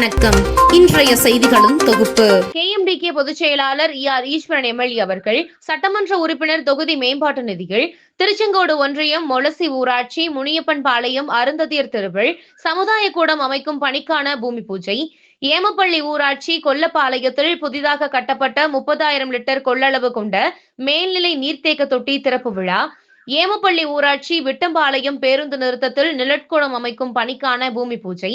வணக்கம். இன்றைய செய்திகளும் தொகுப்பு. கேஎம்டிகே பொதுச் செயலாளர் இ ஆர் ஈஸ்வரன் எம்எல்ஏ அவர்கள் சட்டமன்ற உறுப்பினர் தொகுதி மேம்பாட்டு நிதிகள் திருச்செங்கோடு ஒன்றியம் மொளசி ஊராட்சி முனியப்பன் பாளையம் அருந்ததியர் திருவில் சமுதாய கூடம் அமைக்கும் பணிக்கான பூமி பூஜை ஏமப்பள்ளி ஊராட்சி கொல்லப்பாளையத்தில் புதிதாக கட்டப்பட்ட முப்பதாயிரம் லிட்டர் கொள்ளளவு கொண்ட மேல்நிலை நீர்த்தேக்க தொட்டி திறப்பு விழா ஏமப்பள்ளி ஊராட்சி விட்டம்பாளையம் பேருந்து நிறுத்தத்தில் நிழற்குளம் அமைக்கும் பணிக்கான பூமி பூஜை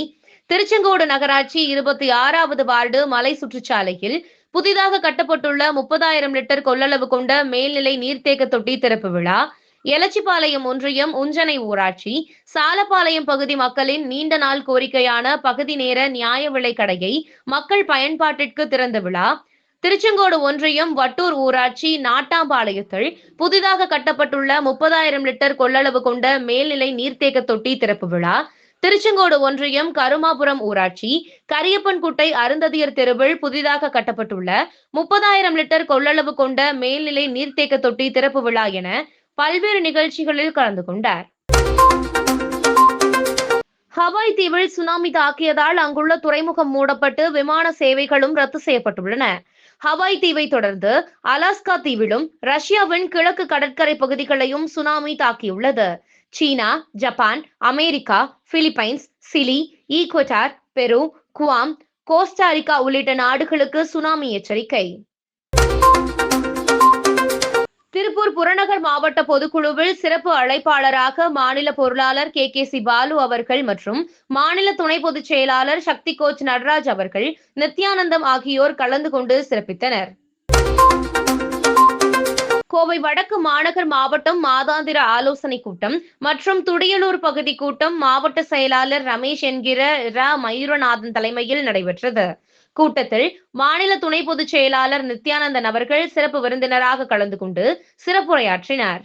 திருச்செங்கோடு நகராட்சி இருபத்தி ஆறாவது வார்டு மலை சுற்றுச்சாலையில் புதிதாக கட்டப்பட்டுள்ள முப்பதாயிரம் லிட்டர் கொள்ளளவு கொண்ட மேல்நிலை நீர்த்தேக்க தொட்டி திறப்பு விழா. எலச்சிபாளையம் ஒன்றியம் உஞ்சனை ஊராட்சி சாலப்பாளையம் பகுதி மக்களின் நீண்ட நாள் கோரிக்கையான பகுதி நேர நியாய விலை கடையை மக்கள் பயன்பாட்டிற்கு திறந்த விழா. திருச்செங்கோடு ஒன்றியம் வட்டூர் ஊராட்சி நாட்டாம்பாளையத்தில் புதிதாக கட்டப்பட்டுள்ள முப்பதாயிரம் லிட்டர் கொள்ளளவு கொண்ட மேல்நிலை நீர்த்தேக்க தொட்டி திறப்பு விழா. திருச்செங்கோடு ஒன்றியம் கருமாபுரம் ஊராட்சி கரியப்பன்குட்டை அருந்ததியர் தெருவில் புதிதாக கட்டப்பட்டுள்ள முப்பதாயிரம் லிட்டர் கொள்ளளவு கொண்ட மேல்நிலை நீர்த்தேக்க தொட்டி திறப்பு விழா என பல்வேறு நிகழ்ச்சிகளில் கலந்து கொண்டார். ஹவாய் தீவில் சுனாமி தாக்கியதால் அங்குள்ள துறைமுகம் மூடப்பட்டு விமான சேவைகளும் ரத்து செய்யப்பட்டுள்ளன. ஹவாய் தீவை தொடர்ந்து அலாஸ்கா தீவிலும் ரஷ்யாவின் கிழக்கு கடற்கரை பகுதிகளையும் சுனாமி தாக்கியுள்ளது. சீனா Japan America Philippines Chile Ecuador Peru Guam Costa Rica உள்ளிட்ட நாடுகளுக்கு சுனாமி எச்சரிக்கை. திருப்பூர் புறநகர் மாவட்ட பொதுக்குழுவில் சிறப்பு அழைப்பாளராக மாநில பொருளாளர் கே. கே. சி. பாலு அவர்கள் மற்றும் மாநில துணை பொதுச் செயலாளர் சக்தி கோச் நடராஜ் அவர்கள் நித்யானந்தம் ஆகியோர் கலந்து கொண்டு சிறப்பித்தனர். கோவை வடக்கு மாநகர் மாவட்டம் மாதாந்திர ஆலோசனை கூட்டம் மற்றும் துடியலூர் பகுதி கூட்டம் மாவட்ட செயலாளர் ரமேஷ் என்கிற ர. மயூரநாதன் தலைமையில் நடைபெற்றது. கூட்டத்தில் மாநில துணை பொதுச் செயலாளர் நித்யானந்தன் அவர்கள் சிறப்பு விருந்தினராக கலந்து கொண்டு சிறப்புரையாற்றினார்.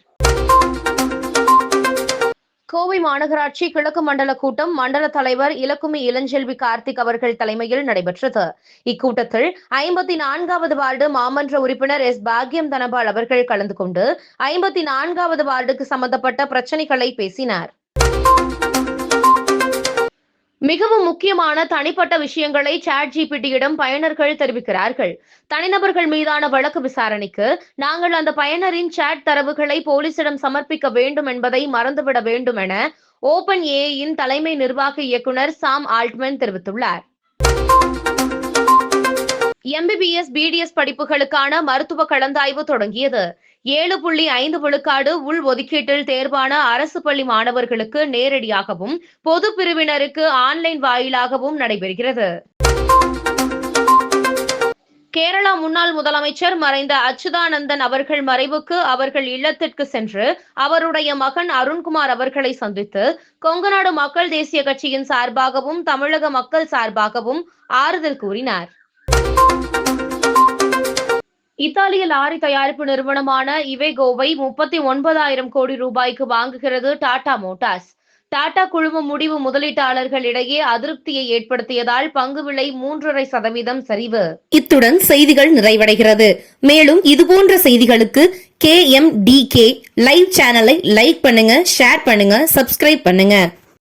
கோவை மாநகராட்சி கிழக்கு மண்டல கூட்டம் மண்டல தலைவர் இலக்குமி இளஞ்செல்வி கார்த்திக் அவர்கள் தலைமையில் நடைபெற்றது. இக்கூட்டத்தில் ஐம்பத்தி நான்காவது வார்டு மாமன்ற உறுப்பினர் எஸ் பாக்யம் தனபால் அவர்கள் கலந்து கொண்டு ஐம்பத்தி நான்காவது வார்டுக்கு சம்பந்தப்பட்ட பிரச்சனைகளை பேசினார். மிகவும் முக்கியமான தனிப்பட்ட விஷயங்களை சாட் ஜிபிடியிடம் பயனர்கள் தெரிவிக்கிறார்கள். தனிநபர்கள் மீதான வழக்கு விசாரணைக்கு நாங்கள் அந்த பயனரின் சாட் தரவுகளை போலீசிடம் சமர்ப்பிக்க வேண்டும் என்பதை மறந்துவிட வேண்டும் என ஓபன் ஏயின் தலைமை நிர்வாக இயக்குனர் சாம் ஆல்ட்மன் தெரிவித்துள்ளார். எம்பிபிஎஸ் பிடிஎஸ் படிப்புகளுக்கான மருத்துவ கலந்தாய்வு தொடங்கியது. ஏழு புள்ளி ஐந்து விழுக்காடு உள் ஒதுக்கீட்டில் தேர்வான அரசு பள்ளி மாணவர்களுக்கு நேரடியாகவும் பொது பிரிவினருக்கு ஆன்லைன் வாயிலாகவும் நடைபெறுகிறது. கேரளா முன்னாள் முதலமைச்சர் மறைந்த அச்சுதானந்தன் அவர்கள் மறைவுக்கு அவர்கள் இல்லத்திற்கு சென்று அவருடைய மகன் அருண்குமார் அவர்களை சந்தித்து கொங்கநாடு மக்கள் தேசிய கட்சியின் சார்பாகவும் தமிழக மக்கள் சார்பாகவும் ஆறுதல் கூறினார். இத்தாலிய லாரி தயாரிப்பு நிறுவனமான இவேகோவை முப்பத்தி ஒன்பதாயிரம் கோடி ரூபாய்க்கு வாங்குகிறது டாடா மோட்டார்ஸ். டாடா குழும முடிவு முதலீட்டாளர்களிடையே அதிருப்தியை ஏற்படுத்தியதால் பங்கு விலை மூன்றரை சதவீதம் சரிவு. இத்துடன் செய்திகள் நிறைவடைகிறது. மேலும் இதுபோன்ற செய்திகளுக்கு K M T K live சேனலை லைக் பண்ணுங்க ஷேர் பண்ணுங்க சப்ஸ்கிரைப் பண்ணுங்க.